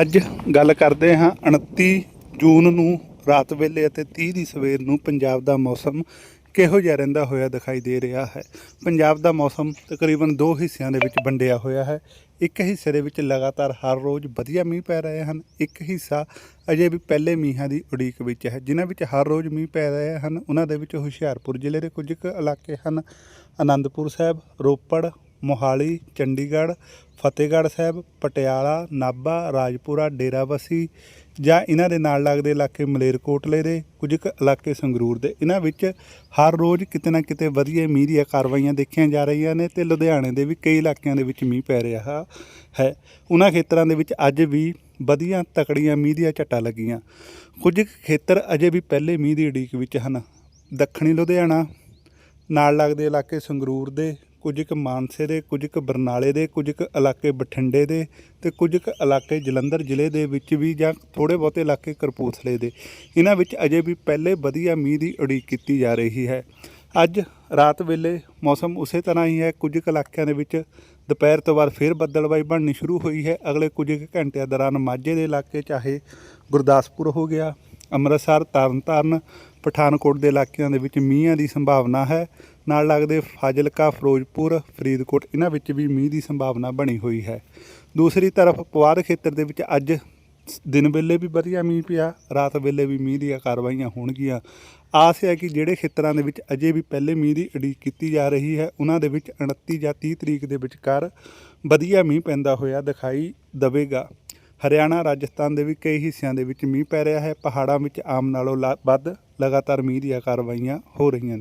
ਅੱਜ ਗੱਲ ਕਰਦੇ ਹਾਂ 29 ਜੂਨ ਨੂੰ, ਰਾਤ ਵੇਲੇ ਅਤੇ 30 ਦੀ ਸਵੇਰ ਨੂੰ ਪੰਜਾਬ ਦਾ ਮੌਸਮ ਕਿਹੋ ਜਿਹਾ ਰਹਿੰਦਾ ਹੋਇਆ ਦਿਖਾਈ ਦੇ ਰਿਹਾ ਹੈ। ਪੰਜਾਬ ਦਾ ਮੌਸਮ ਤਕਰੀਬਨ ਦੋ ਹਿੱਸਿਆਂ ਦੇ ਵਿੱਚ ਵੰਡਿਆ ਹੋਇਆ ਹੈ। ਇੱਕ ਹਿੱਸੇ ਦੇ ਵਿੱਚ ਲਗਾਤਾਰ ਹਰ ਰੋਜ਼ ਵਧੀਆ ਮੀਂਹ ਪੈ ਰਹੇ ਹਨ। ਇੱਕ ਹਿੱਸਾ ਅਜੇ ਵੀ ਪਹਿਲੇ ਮੀਂਹਾਂ ਦੀ ਉਡੀਕ ਵਿੱਚ ਹੈ, ਜਿਨ੍ਹਾਂ ਵਿੱਚ ਹਰ ਰੋਜ਼ ਮੀਂਹ ਪੈ ਰਹੇ ਹਨ। ਉਹਨਾਂ ਦੇ ਵਿੱਚ ਹੁਸ਼ਿਆਰਪੁਰ ਜ਼ਿਲ੍ਹੇ ਦੇ ਕੁਝ ਕੁ ਇਲਾਕੇ ਹਨ। ਆਨੰਦਪੁਰ ਸਾਹਿਬ, ਰੋਪੜ ਮੋਹਾਲੀ, ਚੰਡੀਗੜ੍ਹ, ਫਤਿਹਗੜ੍ਹ ਸਾਹਿਬ, ਪਟਿਆਲਾ, ਨਾਭਾ, ਰਾਜਪੁਰਾ, ਡੇਰਾਬੱਸੀ ਜਾਂ ਇਹਨਾਂ ਦੇ ਨਾਲ ਲੱਗਦੇ ਇਲਾਕੇ ਮਲੇਰਕੋਟਲੇ ਦੇ ਕੁਝ ਕੁ ਇਲਾਕੇ ਸੰਗਰੂਰ ਦੇ। ਇਹਨਾਂ ਵਿੱਚ ਹਰ ਰੋਜ਼ ਕਿਤੇ ਨਾ ਕਿਤੇ ਵਧੀਆ ਮੀਂਹ ਦੀਆਂ ਕਾਰਵਾਈਆਂ ਦੇਖੀਆਂ ਜਾ ਰਹੀਆਂ ਨੇ ਤੇ ਲੁਧਿਆਣੇ ਦੇ ਵੀ ਕਈ ਇਲਾਕਿਆਂ ਦੇ ਵਿੱਚ ਮੀਂਹ ਪੈ ਰਿਹਾ ਹੈ। ਉਹਨਾਂ ਖੇਤਰਾਂ ਦੇ ਵਿੱਚ ਅੱਜ ਵੀ ਵਧੀਆ ਤਕੜੀਆਂ ਮੀਂਹ ਦੀਆਂ ਝੱਟਾਂ ਲੱਗੀਆਂ। ਕੁਝ ਕੁ ਖੇਤਰ ਅਜੇ ਵੀ ਪਹਿਲੇ ਮੀਂਹ ਦੀ ਉਡੀਕ ਵਿੱਚ ਹਨ। ਦੱਖਣੀ ਲੁਧਿਆਣਾ ਨਾਲ ਲੱਗਦੇ ਇਲਾਕੇ ਸੰਗਰੂਰ ਦੇ ਕੁਝ ਕੁ ਮਾਨਸੇ ਦੇ, ਕੁਝ ਕੁ ਬਰਨਾਲੇ ਦੇ, ਕੁਝ ਕੁ ਇਲਾਕੇ ਬਠਿੰਡੇ ਦੇ ਤੇ ਕੁਝ ਕੁ ਇਲਾਕੇ ਜਲੰਧਰ ਜ਼ਿਲ੍ਹੇ ਦੇ ਵਿੱਚ ਵੀ ਜਾਂ ਥੋੜੇ ਬਹੁਤੇ ਇਲਾਕੇ ਕਰਪੂਥਲੇ ਦੇ। ਇਹਨਾਂ ਵਿੱਚ ਅਜੇ ਵੀ ਪਹਿਲੇ ਵਧੀਆ ਮੀਂਹ ਦੀ ਉਡੀਕ ਕੀਤੀ ਜਾ ਰਹੀ ਹੈ। ਅੱਜ ਰਾਤ ਵੇਲੇ ਮੌਸਮ ਉਸੇ ਤਰ੍ਹਾਂ ਹੀ ਹੈ। ਕੁਝ ਕੁ ਇਲਾਕਿਆਂ ਦੇ ਵਿੱਚ ਦੁਪਹਿਰ ਤੋਂ ਬਾਅਦ ਫਿਰ ਬੱਦਲਬਾਈ ਬਣਨੀ ਸ਼ੁਰੂ ਹੋਈ ਹੈ। ਅਗਲੇ ਕੁਝ ਕੁ ਘੰਟਿਆਂ ਦੌਰਾਨ ਮਾਝੇ ਦੇ ਇਲਾਕੇ, ਚਾਹੇ ਗੁਰਦਾਸਪੁਰ ਹੋ ਗਿਆ, ਅੰਮ੍ਰਿਤਸਰ, ਤਰਨਤਾਰਨ ਪਠਾਨਕੋਟ ਦੇ ਇਲਾਕਿਆਂ ਦੇ ਵਿੱਚ ਮੀਂਹਾਂ ਦੀ ਸੰਭਾਵਨਾ ਹੈ। ਨਾਲ ਲੱਗਦੇ ਫਾਜ਼ਿਲਕਾ, ਫਿਰੋਜ਼ਪੁਰ, ਫਰੀਦਕੋਟ, ਇਹਨਾਂ ਵਿੱਚ ਵੀ ਮੀਂਹ ਦੀ ਸੰਭਾਵਨਾ ਬਣੀ ਹੋਈ ਹੈ। ਦੂਸਰੀ ਤਰਫ ਪਵਾਰ ਖੇਤਰ ਦੇ ਵਿੱਚ ਅੱਜ ਦਿਨ ਵੇਲੇ ਵੀ ਵਧੀਆ ਮੀਂਹ ਪਿਆ, ਰਾਤ ਵੇਲੇ ਵੀ ਮੀਂਹ ਦੀਆਂ ਕਾਰਵਾਈਆਂ ਹੋਣਗੀਆਂ। ਆਸ ਹੈ ਕਿ ਜਿਹੜੇ ਖੇਤਰਾਂ ਦੇ ਵਿੱਚ ਅਜੇ ਵੀ ਪਹਿਲੇ ਮੀਂਹ ਦੀ ਉਡੀਕ ਕੀਤੀ ਜਾ ਰਹੀ ਹੈ, ਉਹਨਾਂ ਦੇ ਵਿੱਚ 29 ਜਾਂ 30 ਤਰੀਕ ਦੇ ਵਿਚਕਾਰ ਵਧੀਆ ਮੀਂਹ ਪੈਂਦਾ ਹੋਇਆ ਦਿਖਾਈ ਦਵੇਗਾ। ਹਰਿਆਣਾ, ਰਾਜਸਥਾਨ ਦੇ ਵੀ ਕਈ ਹਿੱਸਿਆਂ ਦੇ ਵਿੱਚ ਮੀਂਹ ਪੈ ਰਿਹਾ ਹੈ। ਪਹਾੜਾਂ ਵਿੱਚ ਆਮ ਨਾਲੋਂ ਲਾ- ਵੱਧ ਲਗਾਤਾਰ ਮੀਂਹ ਦੀਆਂ ਕਾਰਵਾਈਆਂ ਹੋ ਰਹੀਆਂ ਨੇ।